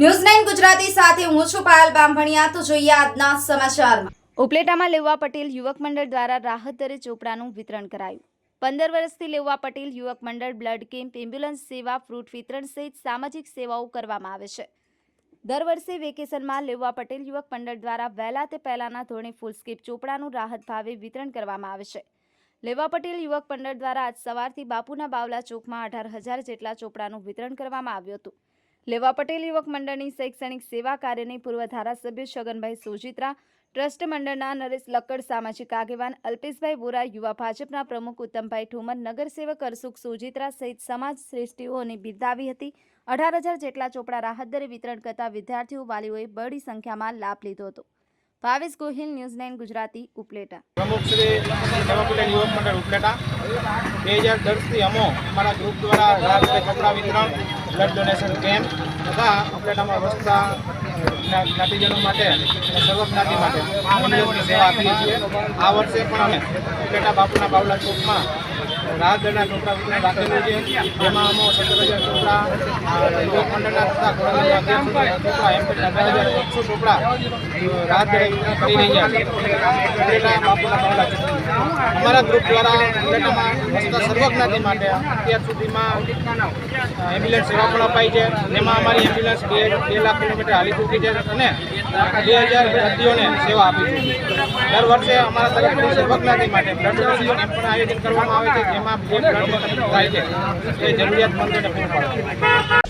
News Gujarati સાથે હું છું પાયલ બામભણિયા. તો જોઈએ આજના સમાચારમાં. ઉપલેટામાં લેવા પટેલ યુવક મંડળ દ્વારા રાહત દરે ચોપડાનું વિતરણ કરાયું. પંદર વર્ષથી લેવા પટેલ યુવક મંડળ બ્લડ કેમ્પ એમ્બ્યુલન્સ સેવા, ફ્રૂટ વિતરણ સહિત સામાજિક સેવાઓ કરવામાં આવે છે. દર વર્ષે વેકેશનમાં લેવા પટેલ યુવક મંડળ દ્વારા વહેલા તે પહેલાના ધોરણે ફૂલસ્કેપ ચોપડાનું રાહત ભાવે વિતરણ કરવામાં આવે છે. લેવા પટેલ યુવક મંડળ દ્વારા આજ સવારથી બાપુના બાવલા ચોકમાં અઢાર હજાર જેટલા ચોપડાનું વિતરણ કરવામાં આવ્યું હતું. લેવા પટેલ યુવક મંડળની શૈક્ષણિક સેવા કાર્યની પૂર્વ ધારાસભ્ય છગનભાઈ સોજિત્રા, ટ્રસ્ટ મંડળના નરેશ લક્કડ, સામાજિક આગેવાન અલ્પેશભાઈ બોરા યુવા ભાજપના પ્રમુખ ઉત્તમભાઈ ઠુમર, નગરસેવક અરસુખ સોજિત્રા સહિત સમાજ શ્રેષ્ઠીઓને બિરદાવી હતી. અઢાર હજાર જેટલા ચોપડા રાહત દરે વિતરણ કરતા વિદ્યાર્થીઓ વાલીઓએ બડી સંખ્યામાં લાભ લીધો હતો. Bhavesh Gohil, News Nine, Gujarati, Upleta. પ્રમુખ શ્રી યુવક મંડળ ઉપલેટા. બે હજાર દસથી અમો અમારા ગ્રુપ દ્વારા કપડા વિતરણ બ્લડ ડોનેશન કેમ્પ તથા ઉપલેટામાં વસતા જ્ઞા- જ્ઞાતિજનો માટે અને સર્વ જ્ઞાતિ માટે સેવા આપીએ છીએ. આ વર્ષે પણ અમે ઉપલેટા બાપુના બાવલા ચોકમાં રાહત દરના ચોપડા વિતરણ રાખેલું છે. જેમાં અમો સત્તર હજાર ચોપડા અ, તથા એમ અમારા ગ્રુપ દ્વારા ઉપલેટામાં વસતા માટે અત્યાર સુધીમાં એમ્બ્યુલન્સ સેવા પણ અપાઈ છે. જેમાં અમારી એમ્બ્યુલન્સ બે બે લાખ કિલોમીટર હાલી ચૂકી છે અને બે હજાર દર્દીઓને સેવા આપી છે. દર વર્ષે અમારા તરફથી સર્વજ્ઞાતિ માટે બ્લડ ડોનેશન પણ આયોજન કરવામાં આવે છે જેમાં બ્લડ થાય છે એ જરૂરિયાતમંદોને પૂરું પાડે my God.